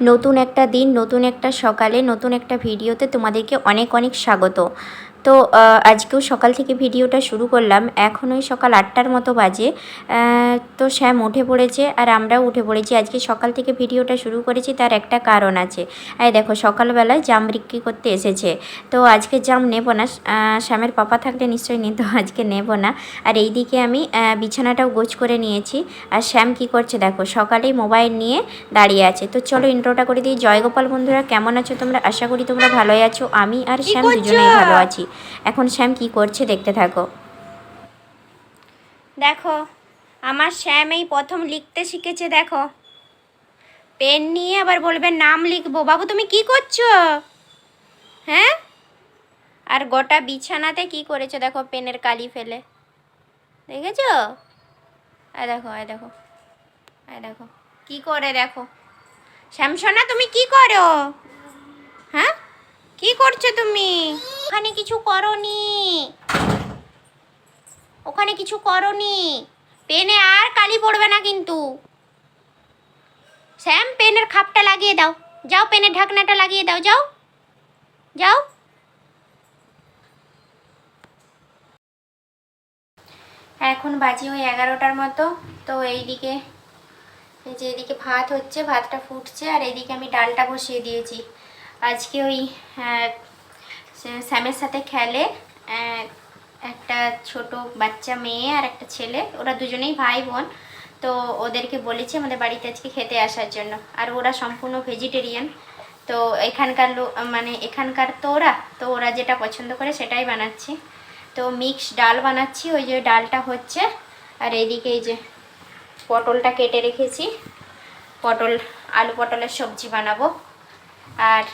নতুন একটা দিন নতুন একটা সকালে নতুন একটা ভিডিওতে তোমাদেরকে অনেক অনেক স্বাগত। তো আজকেও সকাল থেকে ভিডিওটা শুরু করলাম। এখন ওই সকাল আটটার মতো বাজে। তো শ্যাম উঠে পড়েছে আর আমরাও উঠে পড়েছি। আজকে সকাল থেকে ভিডিওটা শুরু করেছি তার একটা কারণ আছে। এই দেখো সকালবেলায় জাম বিক্রি করতে এসেছে। তো আজকে জাম নেব না। শ্যামের পাপা থাকলে নিশ্চয়ই নিত আজকে নেব না। আর এইদিকে আমি বিছানাটাও গোছ করে নিয়েছি। আর শ্যাম কি করছে দেখো সকালেই মোবাইল নিয়ে দাঁড়িয়ে আছে। তো চলো ইন্ট্রোটা করে দিই। জয়গোপাল বন্ধুরা কেমন আছো তোমরা? আশা করি তোমরা ভালোই আছো। আমি আর শ্যাম দুজনেই ভালো আছি। এখন শ্যাম কি করছে দেখতে থাকো। দেখো, আমার শ্যাম এই প্রথম লিখতে শিখেছে, দেখো। পেন নিয়ে আবার বলবে নাম লিখব। বাবু, তুমি কি করছ? হ্যাঁ? আর গোটা বিছানাতে কি করেছ? দেখো, পেনের কালি ফেলে। দেখেছ? আয় দেখো আয় দেখো আয় দেখো। কি করে দেখো? শ্যামসোনা তুমি কি করো? হ্যাঁ? কি করছ তুমি? ওখানে কিছু করনি। ওখানে কিছু করনি। পেনে আর কালি পড়বে না কিন্তু। শ্যাম, পেনের খাপটা লাগিয়ে দাও। যাও, পেনের ঢাকনাটা লাগিয়ে দাও। যাও। যাও। এখন বাজি ওই এগারোটার মতো। তো এইদিকে, এই যে এদিকে ভাত হচ্ছে, ভাতটা ফুটছে, আর এইদিকে আমি ডালটা বসিয়ে দিয়েছি। আজকে ওই স্যামের সাথে খেলে একটা ছোট বাচ্চা মেয়ে আর একটা ছেলে, ওরা দুজনেই ভাই বোন। তো ওদেরকে বলেছি আমাদের বাড়িতে আজকে খেতে আসার জন্য। আর ওরা সম্পূর্ণ ভেজিটেরিয়ান তো এখানকার মানে এখানকার তো ওরা তো ওরা যেটা পছন্দ করে সেটাই বানাচ্ছি। তো মিক্স ডাল বানাচ্ছি, ওই যে ডালটা হচ্ছে। আর এইদিকে এই যে পটলটা কেটে রেখেছি। পটল, আলু পটলের সবজি বানাবো। আর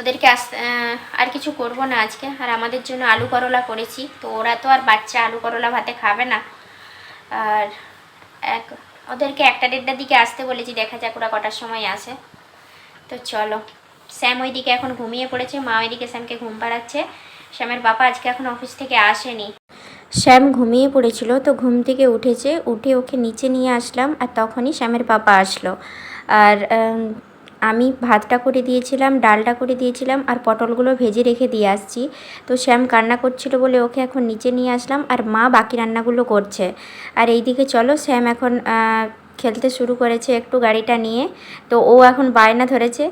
ওদেরকে আস আর কিছু করব না আজকে। আর আমাদের জন্য আলু করলা করেছি। তো ওরা তো আর বাচ্চা আলু করলা ভাতে খাবে না। আর এক, ওদেরকে একটা দেড়টার দিকে আসতে বলেছি, দেখা যাক ওরা কটার সময় আসে। তো চলো, স্যাম ওইদিকে এখন ঘুমিয়ে পড়েছে, মা ওইদিকে স্যামকে ঘুম পাড়াচ্ছে। শ্যামের বাবা আজকে এখন অফিস থেকে আসেনি। শ্যাম ঘুমিয়ে পড়েছিল, তো ঘুম থেকে উঠেছে। উঠে ওকে নিচে নিয়ে আসলাম, আর তখনই শ্যামের পাপা আসলো। আর আমি ভাতটা করে দিয়েছিলাম, ডালটা করে দিয়েছিলাম আর পটলগুলো ভেজে রেখে দিয়ে আসছি। তো শ্যাম কান্না করছিল বলে ওকে এখন নিচে নিয়ে আসলাম আর মা বাকি রান্নাগুলো করছে। আর এইদিকে চলো, শ্যাম এখন খেলতে শুরু করেছে একটু গাড়িটা নিয়ে। তো ও এখন বায়না ধরেছে,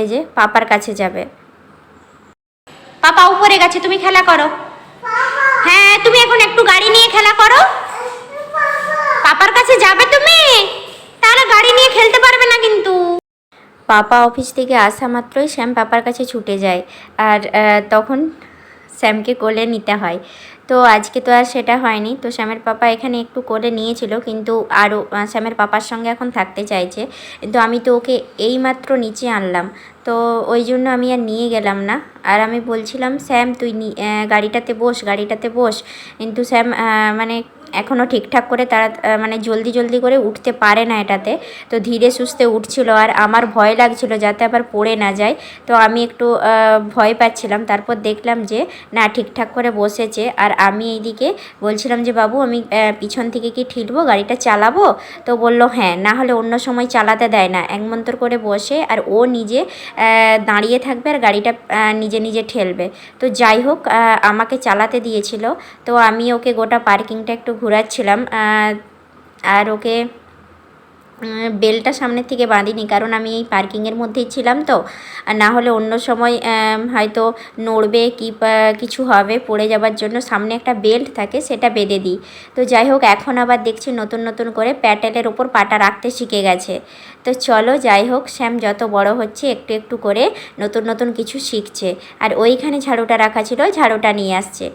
এই যে পাপার কাছে যাবে। পাপা, উপরে গেছে, তুমি খেলা করো। হ্যাঁ তুমি এখন একটু গাড়ি নিয়ে খেলা করো। পাপার কাছে যাবে তুমি? তাহলে গাড়ি নিয়ে খেলতে পারবে না কিন্তু। পাপা অফিস থেকে আসা মাত্রই শ্যাম পাপার কাছে ছুটে যায় আর তখন শ্যামকে কোলে নিতে হয়। তো আজকে তো আর সেটা হয়নি। তো শ্যামের পাপা এখানে একটু কোলে নিয়েছিল, কিন্তু আরও শ্যামের পাপার সঙ্গে এখন থাকতে চাইছে। কিন্তু আমি তো ওকে এইমাত্র নিচে আনলাম। তো ওই জন্য আমি আর নিয়ে গেলাম না। আর আমি বলছিলাম, শ্যাম, তুই গাড়িটাতে বস গাড়িটাতে বস। কিন্তু শ্যাম মানে এখনও ঠিকঠাক করে তারা মানে জলদি জলদি করে উঠতে পারে না এটাতে। তো ধীরে সুস্থে উঠছিল আর আমার ভয় লাগছিল যাতে আবার পড়ে না যায়। তো আমি একটু ভয় পাচ্ছিলাম। তারপর দেখলাম যে, না, ঠিকঠাক করে বসেছে। আর আমি এইদিকে বলছিলাম যে, বাবু, আমি পিছন থেকে কি ঠিলবো? গাড়িটা চালাবো? তো বলল হ্যাঁ না হলে অন্য সময় চালাতে দেয় না। একমন্তর করে বসে আর ও নিজে দাঁড়িয়ে থাকবে আর গাড়িটা নিজে নিজে ঠেলবে। তো যাই হোক আমাকে চালাতে দিয়েছিল। তো আমি ওকে গোটা পার্কিংটা একটু ঘোরাচ্ছিলাম আর ওকে বেলটা সামনের থেকে বাঁধিনি, কারণ আমি এই পার্কিংয়ের মধ্যেই ছিলাম তো। আর না হলে অন্য সময় হয়তো নড়বে কি কিছু হবে পড়ে যাবার জন্য। সামনে একটা বেল্ট থাকে, সেটা বেঁধে দিই। তো যাই হোক, এখন আবার দেখছি নতুন নতুন করে প্যাটেলের ওপর পাটা রাখতে শিখে গেছে। তো চলো যাই হোক, শ্যাম যত বড় হচ্ছে, একটু একটু করে নতুন নতুন কিছু শিখছে। আর ওইখানে ঝাড়ুটা রাখা ছিল, ঝাড়ুটা নিয়ে আসছে।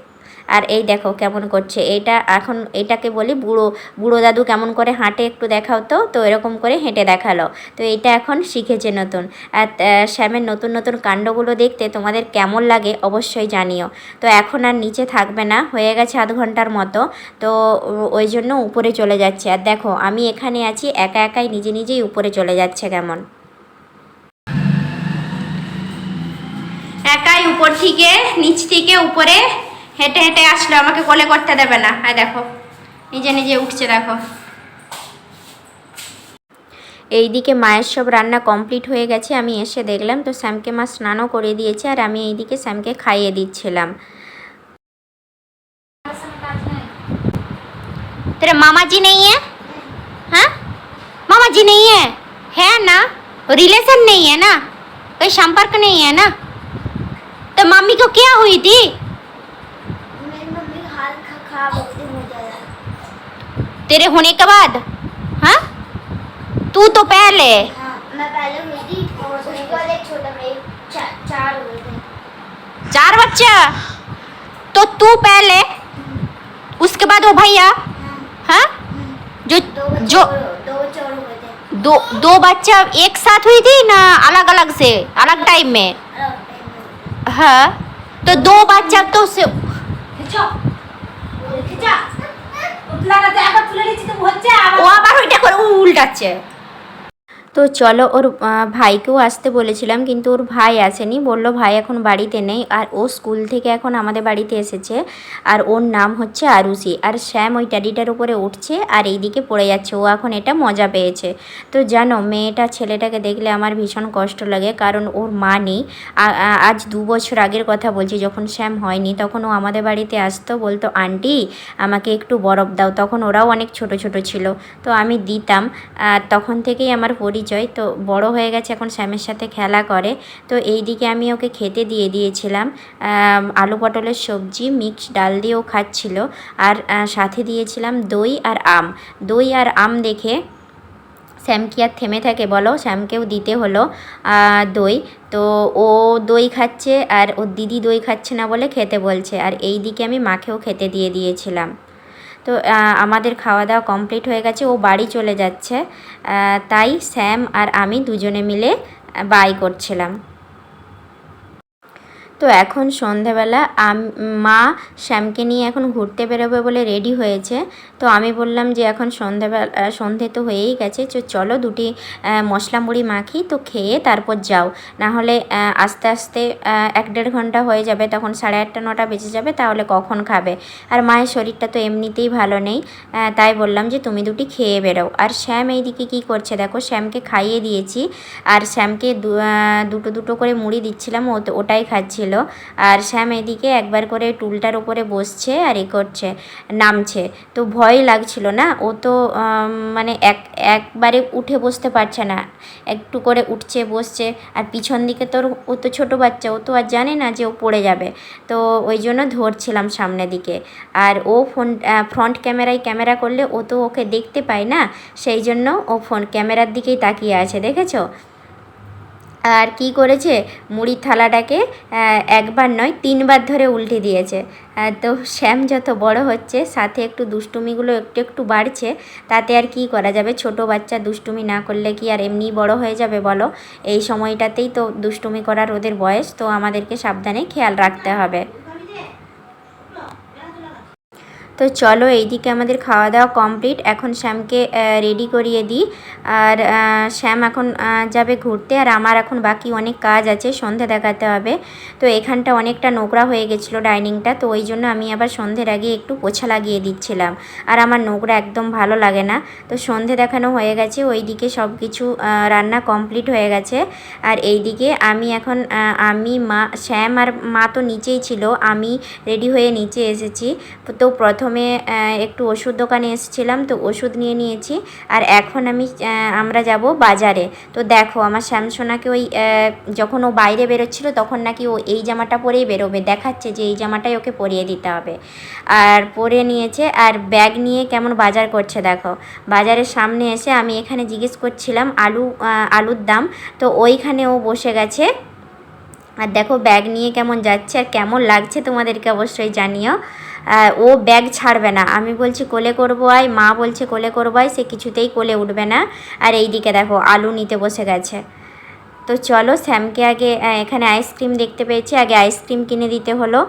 আর এই দেখো কেমন করছে। এটা এখন এটাকে বলি বুড়ো বুড়ো দাদু কেমন করে হাঁটে একটু দেখাও তো তো এরকম করে হেঁটে দেখাল। তো এটা এখন শিখেছে নতুন। আর শ্যামের নতুন নতুন কাণ্ডগুলো দেখতে তোমাদের কেমন লাগে অবশ্যই জানিও। তো এখন আর নিচে থাকবে না, হয়ে গেছে আধ ঘণ্টার মতো। তো ওই জন্য উপরে চলে যাচ্ছে। আর দেখো, আমি এখানে আছি, একা একাই নিজে নিজেই উপরে চলে যাচ্ছে কেমন। একাই উপর থেকে, নিচ থেকে উপরে হেঁটে হেঁটে আসলো আমাকে কোলে করতে দেবে না আর দেখো নিজে নিজে উঠছে দেখো এইদিকে মায়ের সব রান্না কমপ্লিট হয়ে গেছে আমি এসে দেখলাম তো স্যামকে মা স্নানও করে দিয়েছে আর আমি এইদিকে স্যামকে খাইয়ে দিচ্ছিলাম तेरे मामा जी नहीं है हाँ मामा जी नहीं है है ना रिलेशन नहीं है ना कोई संपर्क नहीं है ना तो मम्मी को क्या हुई थी तेरे होने के बाद? हाँ? तू तो पहले। हाँ मैं पहले हुई थी और उसके बाद एक छोटा चा, चार हुए थे चार बच्चा? तो तू पहले उसके बाद वो भैया? हाँ। हाँ? जो दो जो दो दो दो बच्चा एक साथ हुई थी ना अलग अलग से? अलग टाइम में? अलग टाइम में हुए थे। हाँ? तो दो बच्चा तो से ও আবার ওইটা করে উল্টাচ্ছে। তো চলো ওর ভাইকেও আসতে বলেছিলাম, কিন্তু ওর ভাই আসেনি। বলল, ভাই এখন বাড়িতে নেই। আর ও স্কুল থেকে এখন আমাদের বাড়িতে এসেছে। আর ওর নাম হচ্ছে আরুষি আর শ্যাম ওই ট্যাডিটার উপরে উঠছে আর এইদিকে পড়ে যাচ্ছে। ও এখন এটা মজা পেয়েছে। তো জানো, মেয়েটা ছেলেটাকে দেখলে আমার ভীষণ কষ্ট লাগে, কারণ ওর মা নেই। আজ দু বছর আগের কথা বলছি, যখন শ্যাম হয়নি, তখন ও আমাদের বাড়িতে আসতো। বলতো, আন্টি, আমাকে একটু বরফ দাও। তখন ওরাও অনেক ছোট ছোট ছিল। তো আমি দিতাম। আর তখন থেকেই আমার পরিচয়। তো বড় হয়ে গেছে এখন শ্যামের সাথে খেলা করে। তো এই দিকে আমি ওকে খেতে দিয়ে দিয়েছিলাম। আলু পটলের সবজি, মিক্স ডাল দিয়েও খাচ্ছিল। আর সাথে দিয়েছিলাম দই আর আম। দই আর আম দেখে শ্যাম কি আর থেমে থাকে বলো? শ্যামকেও দিতে হলো দই। তো ও দই খাচ্ছে আর ওর দিদি দই খাচ্ছে না বলে খেতে বলছে। আর এই দিকে আমি মাকেও খেতে দিয়ে দিয়েছিলাম। তো আমাদের খাওয়া দাওয়া কমপ্লিট হয়ে গেছে, ও বাড়ি চলে যাচ্ছে। তাই স্যাম আর আমি দুজনে মিলে বাই করছিলাম। তো এখন সন্ধেবেলা মা শ্যামকে নিয়ে এখন ঘুরতে বেরোবে বলে রেডি হয়েছে। তো আমি বললাম যে এখন সন্ধেবেলা সন্ধে তো হয়েই গেছে, তো চলো দুটি মশলা মুড়ি মাখি, তো খেয়ে তারপর যাও। না হলে আস্তে আস্তে এক দেড় ঘণ্টা হয়ে যাবে, তখন সাড়ে আটটা, নটা বেজে যাবে, তাহলে কখন খাবে? আর মায়ের শরীরটা তো এমনিতেই ভালো নেই তাই বললাম যে তুমি দুটি খেয়ে বেরো আর শ্যাম এইদিকে কী করছে দেখো, শ্যামকে খাইয়ে দিয়েছি, আর শ্যামকে দুটো দুটো করে মুড়ি দিচ্ছিলাম, ও ওটাই খাচ্ছিল আর শ্যাম এদিকে একবার করে টুলটার উপরে বসছে আর এ করছে, নামছে। তো ভয় লাগছিল না? ও তো মানে এক, একবারে উঠে বসতে পারছে না। একটু করে উঠছে, বসছে। আর পিছন দিকে তোর, ও তো ছোটো বাচ্চা, ও তো আর জানে না যে ও পড়ে যাবে। তো ওই জন্য ধরছিলাম সামনের দিকে। আর ও ফোন ফ্রন্ট ক্যামেরায় ক্যামেরা করলে ও তো ওকে দেখতে পায় না? সেই জন্য ও ফোন ক্যামেরার দিকেই তাকিয়ে আছে, দেখেছ? আর কি করেছে? মুড়ির থালাটাকে একবার নয়, তিনবার ধরে উল্টে দিয়েছে। তো শ্যাম যত বড় হচ্ছে, সাথে একটু দুষ্টুমিগুলো একটু একটু বাড়ছে, তাতে আর কি করা যাবে? ছোট বাচ্চা দুষ্টুমি না করলে কি আর এমনি বড় হয়ে যাবে বলো? এই সময়টাতেই তো দুষ্টুমি করার ওদের বয়স, তো আমাদেরকে সাবধানে খেয়াল রাখতে হবে। তো চলো এইদিকে আমাদের খাওয়া দাওয়া কমপ্লিট। এখন শ্যামকে রেডি করিয়ে দিই। আর শ্যাম এখন যাবে ঘুরতে। আর আমার এখন বাকি অনেক কাজ আছে, সন্ধে দেখাতে হবে। তো এখানটা অনেকটা নোংরা হয়ে গেছিল ডাইনিংটা। তো ওই জন্য আমি আবার সন্ধ্যের আগে একটু পোছা লাগিয়ে দিচ্ছিলাম। আর আমার নোংরা একদম ভালো লাগে না। তো সন্ধে দেখানো হয়ে গেছে। ওইদিকে সব কিছু রান্না কমপ্লিট হয়ে গেছে। আর এইদিকে আমি এখন আমি, মা, শ্যাম আর মা তো নিচেই ছিল। আমি রেডি হয়ে নিচে এসেছি। তো প্রথমে আহ, একটু ওষুধ দোকানে এসেছিলাম তো ওষুধ নিয়ে নিয়েছি। আর এখন আমি আমরা যাব বাজারে। তো দেখো আমার শ্যামসোনাকে ওই যখন ও বাইরে বেরোচ্ছিল তখন নাকি ও এই জামাটা পরেই বেরোবে। দেখাচ্ছে যে এই জামাটাই ওকে পরিয়ে দিতে হবে। আর পরে নিয়েছে আর ব্যাগ নিয়ে কেমন বাজার করছে দেখো। বাজারের সামনে এসে আমি এখানে জিজ্ঞেস করছিলাম আলু আলুর দাম? তো ওইখানে ও বসে গেছে। আর দেখো ব্যাগ নিয়ে কেমন যাচ্ছে আর কেমন লাগছে তোমাদেরকে অবশ্যই জানিও। ও ব্যাগ ছাড়বে না। আমি বলছি, কোলে করব আয়। মা বলছে, কোলে করব আয়। সে কিছুতেই কোলে উঠবে না। আর এই দিকে দেখো, আলু নিতে বসে গেছে। তো চলো, স্যামকে আগে এখানে আইসক্রিম দেখতে পেয়েছি। আগে আইসক্রিম কিনে দিতে হলো।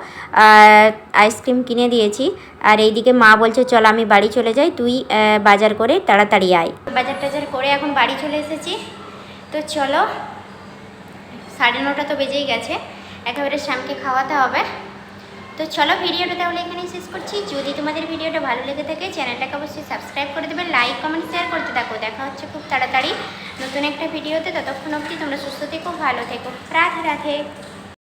আইসক্রিম কিনে দিয়েছি। আর এইদিকে মা বলছে, চল আমি বাড়ি চলে যাই। তুই বাজার করে তাড়াতাড়ি আয়। বাজার টাজার করে এখন বাড়ি চলে এসেছি। তো চলো, সাড়ে নটা তো বেজেই গেছে। একেবারে শ্যামকে খাওয়াতে হবে। তো চলো ভিডিওটা তাহলে এখানেই শেষ করছি। যদি তোমাদের ভিডিওটা ভালো লেগে থাকে, চ্যানেলটাকে অবশ্যই সাবস্ক্রাইব করে দেবে লাইক কমেন্ট শেয়ার করতে থাকো। দেখা হচ্ছে খুব তাড়াতাড়ি নতুন একটা ভিডিওতে। ততক্ষণ অবধি তোমরা সুস্থ থেকো, ভালো থেকো। রাধে রাধে।